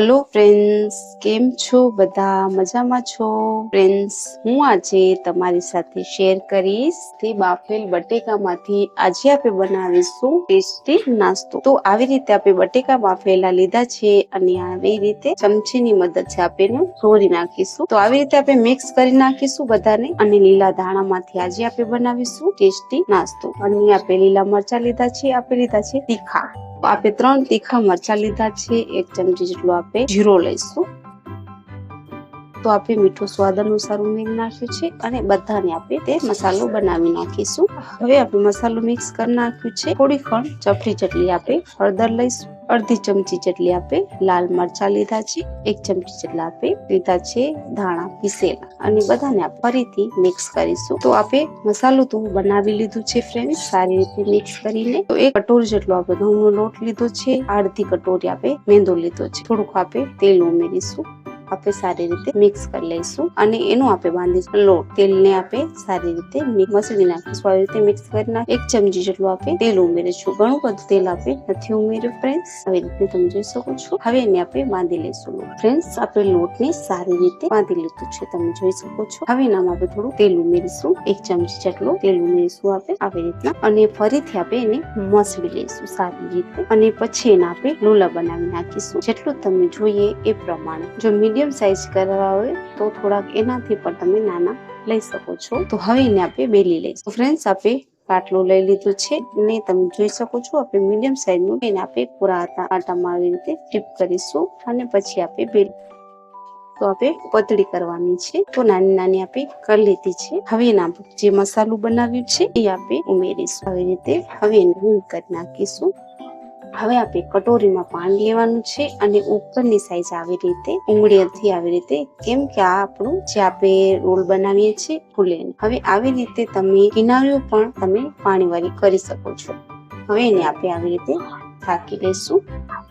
Hello friends, કેમ છો? બધા મજામાં છો? ફ્રેન્ડ્સ, હું આજે તમારી સાથે શેર કરીશ તે બાફેલ બટેકામાંથી આજે આપણે બનાવીશું ટેસ્ટી નાસ્તો. તો આવી રીતે આપણે બટેકા બાફેલા લીધા છે અને આવી રીતે ચમચીની મદદથી આપણે સોરી નાખીશું. તો આવી રીતે આપણે મિક્સ કરી નાખીશું બધાને અને લીલા ધાણામાંથી આજે આપણે બનાવીશું ટેસ્ટી નાસ્તો. અને આપણે લીલા મરચા લીધા છે આપણે લીધા છે તીખા. આપણે ત્રણ તીખા મરચા લીધા છે. એક ચમચી જેટલો આપણે જીરો લઈશું. તો આપણે મીઠું સ્વાદ અનુસાર ઉમેરી નાખ્યું છે અને બધાને આપણે તે મસાલો બનાવી નાખીશું. હવે આપણે મસાલો મિક્સ કરી નાખ્યું છે. થોડી ખણ ચપટી જેટલી આપણે હળદર લઈશું. અડધી ચમચી જેટલી આપણે લાલ મરચા લીધા છે, એક ચમચી જેટલા આપણે લીધા છે ધાણા પીસેલા. અને બધાને ફરીથી મિક્સ કરીશું. તો આપણે મસાલો તો બનાવી લીધું છે ફ્રેન્ડ સારી રીતે મિક્સ કરીને તો એક કટોરી જેટલો આપણે ઘઉંનો લોટ લીધો છે, અડધી કટોરી આપણે મેંદો લીધો છે. થોડુંક આપણે તેલ ઉમેરીશું. આપણે સારી રીતે મિક્સ કરી લઈશું અને એનું આપણે બાંધીશું. લોટ તેલને આપણે સારી રીતે મસળી નાખીશું. આવી રીતે મિક્સ કરી નાખ. એક ચમચી જેટલું આપણે તેલ ઉમેરીશું. ઘણું બધું તેલ આપણે નથી ઉમેર્યું ફ્રેન્ડ્સ આવી રીતે તમે જોઈ શકો છો. હવે એને આપણે બાંધી લઈશું. ફ્રેન્ડ્સ આપણે લોટને સારી રીતે બાંધી લીધું છે. તમે જોઈ શકો છો. હવે એનામાં આપણે થોડું તેલ ઉમેરીશું. એક ચમચી જેટલું તેલ ઉમેરીશું આપણે આવી રીતના. અને ફરીથી આપણે એને મસળી લઈશું સારી રીતે. અને પછી એના આપણે લોલા બનાવી નાખીશું. જેટલું તમે જોઈએ એ પ્રમાણે. જો મીડિયમ સાઇઝ કરવા હોય, તો થોડાક એનાથી પણ તમે નાના લઈ શકો છો. તો હવે એને આપણે બેલી લઈશું. ફ્રેન્ડ્સ આપણે પાટલું લઈ લીધું છે. ને તમે જોઈ શકો છો, આપણે મીડિયમ સાઇઝનું એને આપણે પૂરા આટામાં આવી રીતે ટીપ કરીશું અને પછી આપણે બે તો આપણે પતળી કરવાની છે. તો નાની નાની આપણે કરી લીધી છે. હવે એના જે મસાલું બનાવ્યું છે, એ આપણે ઉમેરીશું. આવી રીતે હવે એને કરી નાખીશું. હવે આપણે કટોરીમાં પાણી લેવાનું છે અને ઉપરની સાઈઝ આવી રીતે ઉંગળીથી આવી રીતે, કેમ કે આ આપણું જે આપણે રોલ બનાવીએ છીએ ફૂલે હવે આવી રીતે તમે કિનારીઓ પણ તમે પાણીવાળી કરી શકો છો. હવે એને આપણે આવી રીતે થાકી લઈશું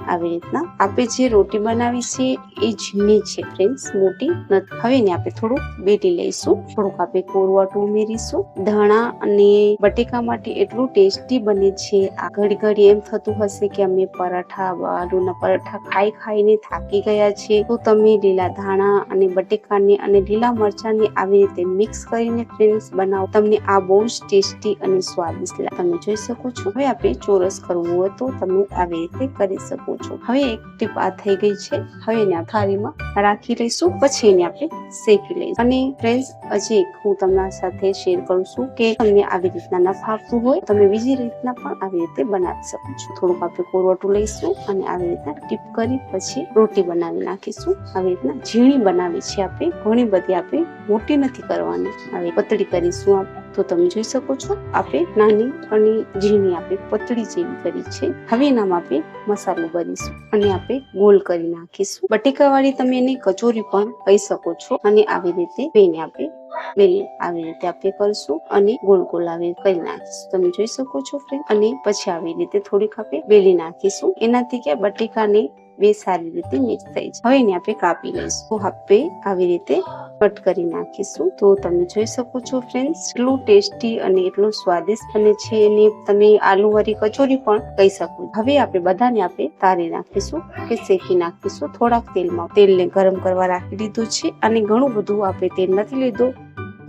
આવી રીતના. આપણે જે રોટી બનાવી છે, એ ઝીણી છે ફ્રેન્ડ્સ મોટી નથી. હવે ને આપણે થોડુંક બેટી લઈશું. થોડુંક આપણે કોરવાટું ઉમેરીશું. ધાણા અને બટેકા માટે એટલું ટેસ્ટી બને છે. આ ઘડી ઘડી એમ થતું હશે કે અમે પરાઠા આલુના પરાઠા ખાઈ ખાઈને થાકી ગયા છે તો તમે લીલા ધાણા અને બટેકાને અને લીલા મરચાંને આવી રીતે મિક્સ કરીને ફ્રેન્ડ્સ બનાવો. તમને આ બહુ જ ટેસ્ટી અને સ્વાદિષ્ટ તમે જોઈ શકો છો. હવે આપણે ચોરસ કરવું હોય તો તમે આવી રીતે કરી શકો છો. હવે એક ટીપ આ થઈ ગઈ છે. હવે એને આ થાળીમાં રાખી લઈશું. પછી એને આપણે શેકી લઈશું. અને ફ્રેન્ડ્સ હજી એક હું તમારા સાથે શેર કરું છું કે તમને આવી રીતના ના ફાવતું હોય, તમે બીજી રીતના પણ આવી રીતે બનાવી શકો છો. થોડુંક આપણે કોરવટું લઈશું અને આવી રીતના ટીપ કરી પછી રોટી બનાવી નાખીશું. આવી રીતના ઝીણી બનાવી છે આપણે. ઘણી બધી આપણે મોટી નથી કરવાની. આવી પતળી કરીશું આપણે. તો તમે જોઈ શકો છો આપણે નાની અને ઝીણી આપણે પતળી જેવી કરી છે. હવે એનામાં આપણે મસાલો ભરીશું અને આપણે ગોલ કરી નાખીશું. બટેકાવાળી તમે એને કચોરી પણ કહી શકો છો અને આવી રીતે બેને આપણે બેલી આવી રીતે આપણે કરીશું અને ગોલ ગોલ આવી કરી નાખીશું. તમે જોઈ શકો છો ફ્રેન્ડ અને પછી આવી રીતે થોડીક આપણે બેલી નાખીશું. એનાથી કે બટેકાને બે સારી રીતે મિક્સ થઈ જાય. હવે એને આપણે કાપી લઈશું. હવે આવી રીતે કટ કરી નાખીશું. તો તમે જોઈ શકો છો ફ્રેન્ડ્સ એટલું ટેસ્ટી અને એટલું સ્વાદિષ્ટ બને છે અને તમે આલુ વાળી કચોરી પણ કહી શકો હવે આપણે બધાને આપણે તારી નાખીશું કે શેકી નાખીશું. થોડાક તેલમાં. તેલને ગરમ કરવા રાખી દીધું છે અને ઘણું બધું આપણે તેલ નથી લીધું.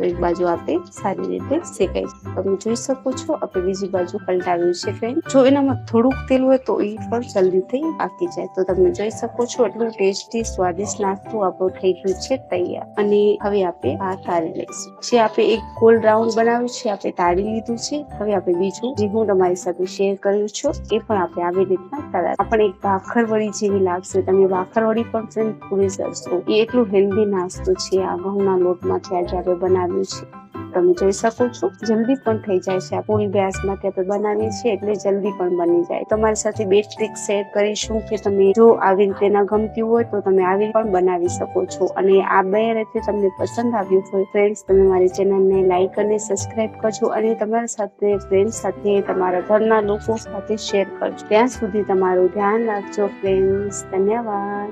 તો એક બાજુ આપણે સારી રીતે શેકાઈ તમે જોઈ શકો છો આપણે બીજી બાજુ પલટાવ્યું છે ફ્રેન્ડ જો એનામાં થોડુંક તેલ હોય તો એ પણ જલ્દીથી પાકી જાય. તો તમે જોઈ શકો છો, એટલું ટેસ્ટી, સ્વાદિષ્ટ નાસ્તો આપણો થઈ ગયું છે તૈયાર. અને હવે આપણે આ તાળી લઈશું. જે આપણે એક ગોલ રાઉન્ડ બનાવ્યું છે આપણે તાળી લીધું છે. હવે આપણે બીજું જે હું તમારી સાથે શેર કર્યું છું, એ પણ આપણે આવી રીતના તળા આપણે એક ભાખરવડી જેવી લાગશે. તમે ભાખરવડી પણ ફ્રેન્ડ પૂરી કરશો. એ એટલું હેલ્ધી નાસ્તો છે, આ ઘઉંના લોટમાંથી આજે આપણે બનાવ્યું છે. તમે જોઈ શકો છો, જલ્દી પણ થઈ જાય છે આ પૂરી કે આપણે બનાવીએ છીએ એટલે જલ્દી પણ બની જાય. તમારી સાથે બે ટ્રીક શેર કરીશું કે તમે જો આવી રીતે ના ગમતી હોય તો તમે આવી પણ બનાવી શકો છો. અને આ બે રીતે તમને પસંદ આવ્યું હોય ફ્રેન્ડ્સ તમે મારી ચેનલને લાઈક અને સબસ્ક્રાઇબ કરજો અને તમારા સાથે ફ્રેન્ડ સાથે તમારા ઘરના લોકો સાથે શેર કરજો. ત્યાં સુધી તમારું ધ્યાન રાખજો ફ્રેન્ડ્સ ધન્યવાદ.